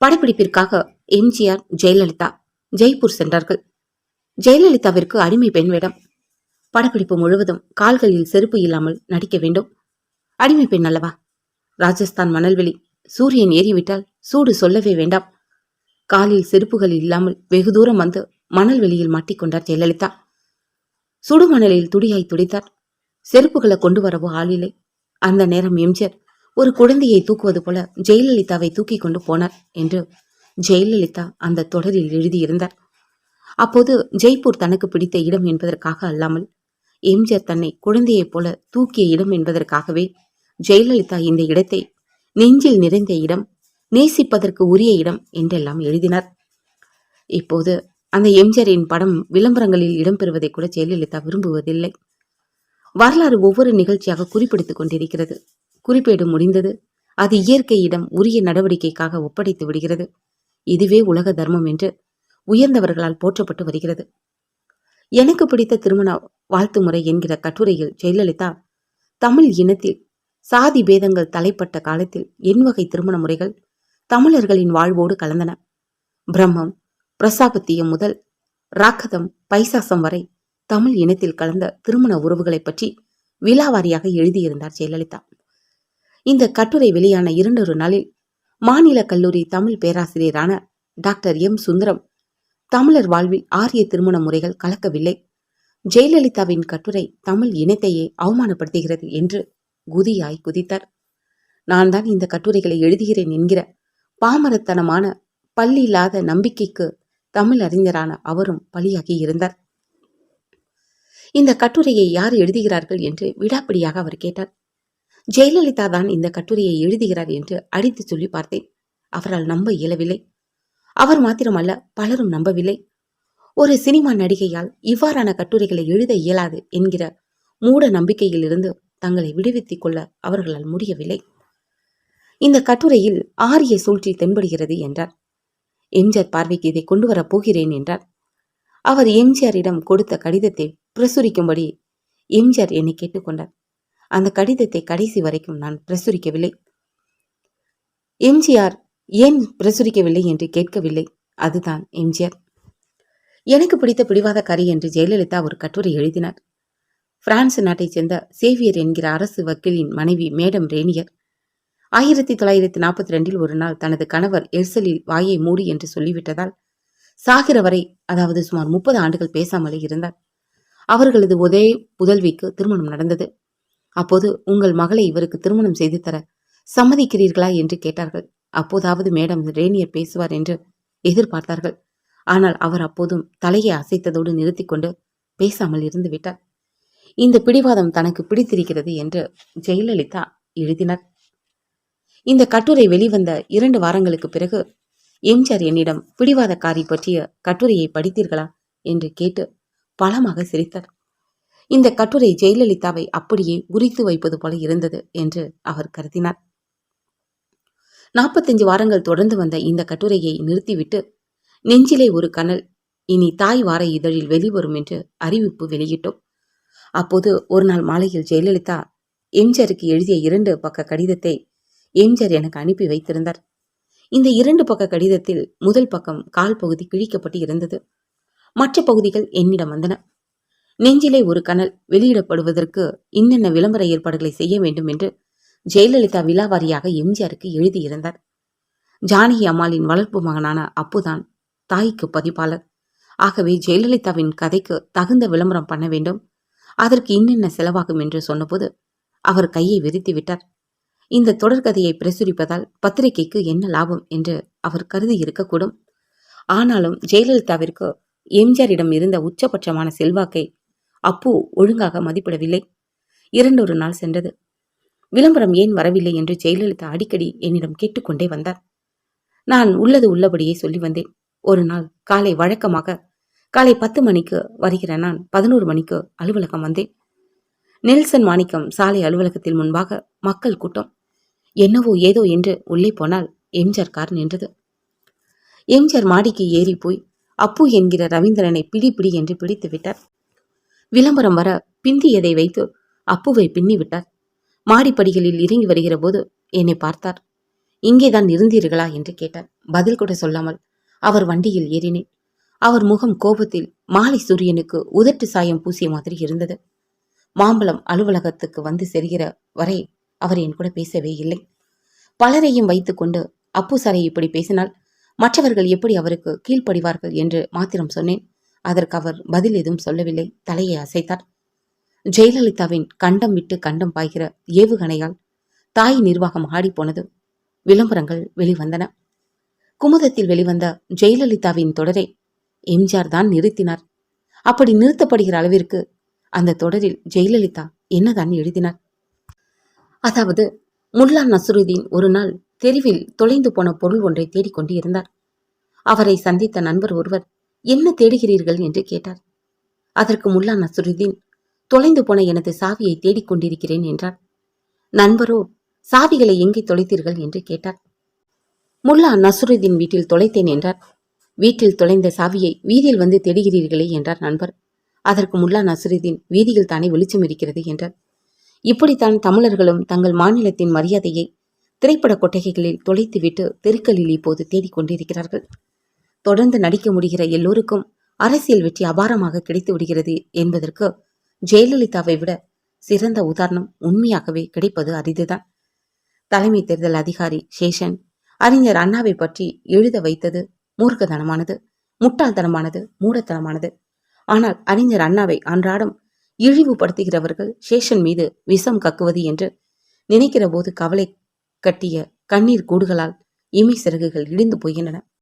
படப்பிடிப்பிற்காக எம்ஜிஆர் ஜெயலலிதா ஜெய்ப்பூர் சென்றார்கள். ஜெயலலிதாவிற்கு அடிமை பெண் வேடம். படப்பிடிப்பு முழுவதும் கால்களில் செருப்பு இல்லாமல் நடிக்க வேண்டும். அடிமை பெண் அல்லவா? ராஜஸ்தான் மணல்வெளி. சூரியன் ஏறிவிட்டால் சூடு சொல்லவே வேண்டாம். காலில் செருப்புகள் இல்லாமல் வெகு தூரம் வந்து மணல் வெளியில் மாட்டிக்கொண்டார் ஜெயலலிதா. சுடுமணலில் துடியாய் துடித்தார். செருப்புகளை கொண்டு வரவோ ஆளில்லை அந்த நேரம் எம்ஜிஆர் ஒரு குழந்தையை தூக்குவது போல ஜெயலலிதாவை தூக்கி கொண்டு போனார் என்று ஜெயலலிதா அந்த தொடரில் எழுதியிருந்தார். அப்போது ஜெய்ப்பூர் தனக்கு பிடித்த இடம் என்பதற்காக அல்லாமல் எம்ஜிஆர் தன்னை குழந்தையைப் போல தூக்கிய இடம் என்பதற்காகவே ஜெயலலிதா இந்த இடத்தை நெஞ்சில் நிறைந்த இடம் நேசிப்பதற்கு உரிய இடம் என்றெல்லாம் எழுதினார். இப்போது அந்த எம்ஜிஆரின் படம் விளம்பரங்களில் இடம்பெறுவதை கூட ஜெயலலிதா விரும்புவதில்லை. வரலாறு ஒவ்வொரு நிகழ்ச்சியாக குறிப்பிடுத்துக் கொண்டிருக்கிறது. குறிப்பேடு முடிந்தது. அது இயற்கையிடம் உரிய நடவடிக்கைக்காக ஒப்படைத்து விடுகிறது. இதுவே உலக தர்மம் என்று உயர்ந்தவர்களால் போற்றப்பட்டு வருகிறது. எனக்கு பிடித்த திருமண வாழ்த்து முறை என்கிற கட்டுரையில் ஜெயலலிதா தமிழ் இனத்தில் சாதி பேதங்கள் தலைப்பட்ட காலத்தில் என் வகை திருமண முறைகள் தமிழர்களின் வாழ்வோடு கலந்தன. பிரம்மம் பிரசாபத்தியம் முதல் ராக்கதம் பைசாசம் வரை தமிழ் இனத்தில் கலந்த திருமண உறவுகளைப் பற்றி விலாவாரியாக எழுதியிருந்தார் ஜெயலலிதா. இந்த கட்டுரை வெளியான இரண்டொரு நாளில் மாநில கல்லூரி தமிழ் பேராசிரியரான டாக்டர் எம் சுந்தரம் தமிழர் வாழ்வில் ஆரிய திருமண முறைகள் கலக்கவில்லை. ஜெயலலிதாவின் கட்டுரை தமிழ் இனத்தையே அவமானப்படுத்துகிறது என்று குதியாய் குதித்தார். நான் தான் இந்த கட்டுரைகளை எழுதுகிறேன் என்கிற பாமரத்தனமான பள்ளி இல்லாத நம்பிக்கைக்கு தமிழ் அறிஞரான அவரும் பலியாகி இருந்தார். இந்த கட்டுரையை யார் எழுதுகிறார்கள் என்று விடாப்பிடியாக அவர் கேட்டார். ஜெயலலிதா தான் இந்த கட்டுரையை எழுதுகிறார் என்று அடித்து சொல்லி பார்த்தேன். அவரால் நம்ப இயலவில்லை. அவர் மாத்திரமல்ல பலரும் நம்பவில்லை. ஒரு சினிமா நடிகையால் இவ்வாறான கட்டுரைகளை எழுத இயலாது என்கிற மூட நம்பிக்கையிலிருந்து தங்களை விடுவித்துக் கொள்ள அவர்களால் முடியவில்லை. இந்த கட்டுரையில் ஆரிய சூழ்ச்சி தென்படுகிறது என்றார். எம்ஜிஆர் பார்வைக்கு இதை கொண்டு வரப் போகிறேன் என்றார். அவர் எம்ஜிஆரிடம் கொடுத்த கடிதத்தை பிரசுரிக்கும்படி எம்ஜிஆர் என்னை கேட்டுக்கொண்டார் அந்த கடிதத்தை கடைசி வரைக்கும் நான் பிரசுரிக்கவில்லை. எம்ஜிஆர் ஏன் பிரசுரிக்கவில்லை என்று கேட்கவில்லை. அதுதான் எம்ஜிஆர். எனக்கு பிடித்த பிடிவாதக்காரி என்று ஜெயலலிதா ஒரு கட்டுரை எழுதினார். பிரான்ஸ் நாட்டைச் சேர்ந்த சேவியர் என்கிற அரசு வக்கீலின் மனைவி மேடம் ரேனியர். ஆயிரத்தி தொள்ளாயிரத்தி நாற்பத்தி ரெண்டில் ஒரு நாள் தனது கணவர் எர்சலில் வாயை மூடி என்று சொல்லிவிட்டதால் சாகிற வரை அதாவது சுமார் முப்பது ஆண்டுகள் பேசாமலே இருந்தார். அவர்களது ஒரே புதல்விக்கு திருமணம் நடந்தது. அப்போது உங்கள் மகளை இவருக்கு திருமணம் செய்து தர சம்மதிக்கிறீர்களா என்று கேட்டார்கள். அப்போதாவது மேடம் ரேனியர் பேசுவார் என்று எதிர்பார்த்தார்கள். ஆனால் அவர் அப்போதும் தலையை அசைத்ததோடு நிறுத்தி கொண்டு பேசாமல் இருந்து விட்டார். இந்த பிடிவாதம் தனக்கு பிடித்திருக்கிறது என்று ஜெயலலிதா எழுதினார். இந்த கட்டுரை வெளிவந்த இரண்டு வாரங்களுக்கு பிறகு எம்ஜிஆர் என்னிடம் பிடிவாதக்காரி பற்றிய கட்டுரையை படித்தீர்களா? என்று கேட்டு பலமாக சிரித்தார். இந்த கட்டுரை ஜெயலலிதாவை அப்படியே உரித்து வைப்பது போல இருந்தது என்று அவர் கருதினார். நாற்பத்தஞ்சு வாரங்கள் தொடர்ந்து வந்த இந்த கட்டுரையை நிறுத்திவிட்டு நெஞ்சிலே ஒரு கனல் இனி தாய் வார இதழில் வெளிவரும் என்று அறிவிப்பு வெளியிட்டோம். அப்போது ஒரு நாள் மாலையில் ஜெயலலிதா எம்ஜருக்கு எழுதிய இரண்டு பக்க கடிதத்தை எம்ஜர் எனக்கு அனுப்பி வைத்திருந்தார். இந்த இரண்டு பக்க கடிதத்தில் முதல் பக்கம் கால் பகுதி கிழிக்கப்பட்டு இருந்தது. மற்ற பகுதிகள் என்னிடம் வந்தன. நெஞ்சிலே ஒரு கனல் வெளியிடப்படுவதற்கு இன்னென்ன விளம்பர ஏற்பாடுகளை செய்ய வேண்டும் என்று ஜெயலலிதா விழாவாரியாக எம்ஜிஆருக்கு எழுதியிருந்தார். ஜானகி அம்மாளின் வளர்ப்பு மகனான அப்புதான் தாய்க்கு பதிப்பாளர். ஆகவே ஜெயலலிதாவின் கதைக்கு தகுந்த விளம்பரம் பண்ண வேண்டும். அதற்கு இன்னென்ன செலவாகும் என்று சொன்னபோது அவர் கையை விரித்து விட்டார். இந்த தொடர்கதையை பிரசுரிப்பதால் பத்திரிகைக்கு என்ன லாபம் என்று அவர் கருதி இருக்கக்கூடும் ஆனாலும் ஜெயலலிதாவிற்கு எம்ஜிஆரிடம் இருந்த உச்சபட்சமான செல்வாக்கை அப்பு ஒழுங்காக மதிப்பிடவில்லை. இரண்டொரு நாள் சென்றது. விளம்பரம் ஏன் வரவில்லை என்று ஜெயலலிதா அடிக்கடி என்னிடம் கேட்டுக்கொண்டே வந்தார். நான் உள்ளது உள்ளபடியே சொல்லி வந்தேன். ஒரு நாள் காலை வழக்கமாக காலை பத்து மணிக்கு வருகிற நான் பதினோரு மணிக்கு அலுவலகம் வந்தேன். நெல்சன் மாணிக்கம் சாலை அலுவலகத்தில் முன்பாக மக்கள் கூட்டம். என்னவோ ஏதோ என்று உள்ளே போனால் எம்ஜிஆர் கார் நின்றது. எம்ஜிஆர் மாடிக்கு ஏறி போய் அப்பு என்கிற ரவீந்திரனை பிடி பிடி என்று பிடித்து விட்டார். விளம்பரம் வர பிந்தியதை வைத்து அப்புவை பின்னி விட்டார் மாடிப்படிகளில் இறங்கி வருகிற போது என்னை பார்த்தார். இங்கேதான் இருந்தீர்களா என்று கேட்டார். பதில் கூட சொல்லாமல் அவர் வண்டியில் ஏறினேன். அவர் முகம் கோபத்தில் மாலை சூரியனுக்கு உதட்டு சாயம் பூசிய மாதிரி இருந்தது. மாம்பழம் அலுவலகத்துக்கு வந்து செல்கிற வரை அவர் என் கூட பேசவே இல்லை. பலரையும் வைத்துக்கொண்டு அப்பு சாரை இப்படி பேசினால் மற்றவர்கள் எப்படி அவருக்கு கீழ்ப்படிவார்கள் என்று மாத்திரம் சொன்னேன். அதற்கு அவர் பதில் எதுவும் சொல்லவில்லை. தலையை அசைத்தார். ஜெயலலிதாவின் கண்டம் விட்டு கண்டம் பாய்கிற ஏவுகணையால் தாய் நிர்வாகம் ஆடிப்போனது. விளம்பரங்கள் வெளிவந்தன. குமுதத்தில் வெளிவந்த ஜெயலலிதாவின் தொடரை எம்ஜிஆர் தான் நிறுத்தினார். அப்படி நிறுத்தப்படுகிற அளவிற்கு அந்த தொடரில் ஜெயலலிதா என்னதான் எழுதினார்? அதாவது முல்லா நசுருதீன் ஒரு நாள் தெருவில் தொலைந்து போன பொருள் ஒன்றை தேடிக்கொண்டு இருந்தார் அவரை சந்தித்த நண்பர் ஒருவர் என்ன தேடுகிறீர்கள் என்று கேட்டார் அதற்கு முல்லா நசுருதீன் தொலைந்து போன எனது சாவியை தேடிக்கொண்டிருக்கிறேன் என்றார் நண்பரோ சாவிகளை எங்கே தொலைத்தீர்கள் என்று கேட்டார் முல்லா நசுருதீன் வீட்டில் தொலைத்தேன் என்றார். வீட்டில் தொலைந்த சாவியை வீதியில் வந்து தேடுகிறீர்களே என்றார் நண்பர். அதற்கு முல்லா நசுருதீன் வீதியில் தானே வெளிச்சம் இருக்கிறது என்றார். இப்படித்தான் தமிழர்களும் தங்கள் மாநிலத்தின் மரியாதையை திரைப்பட கொட்டகைகளில் தொலைத்துவிட்டு தெருக்களில் இப்போது தேடிக்கொண்டிருக்கிறார்கள் தொடர்ந்து நடிக்க முடிகிற எல்லோருக்கும் அரசியல் வெற்றி அபாரமாக கிடைத்து விடுகிறது என்பதற்கு ஜெயலலிதாவை விட சிறந்த உதாரணம் உண்மையாகவே கிடைப்பது அரிதுதான். தலைமை தேர்தல் அதிகாரி சேஷன் அறிஞர் அண்ணாவை பற்றி எழுத வைத்தது மூர்க்கதனமானது முட்டாள்தனமானது மூடத்தனமானது. ஆனால் அறிஞர் அண்ணாவை அன்றாடம் இழிவுபடுத்துகிறவர்கள் சேஷன் மீது விஷம் கக்குவது என்று நினைக்கிற போது கவலை கட்டிய கண்ணீர் கூடுகளால் இமை சிறகுகள் இடிந்து போகின்றன.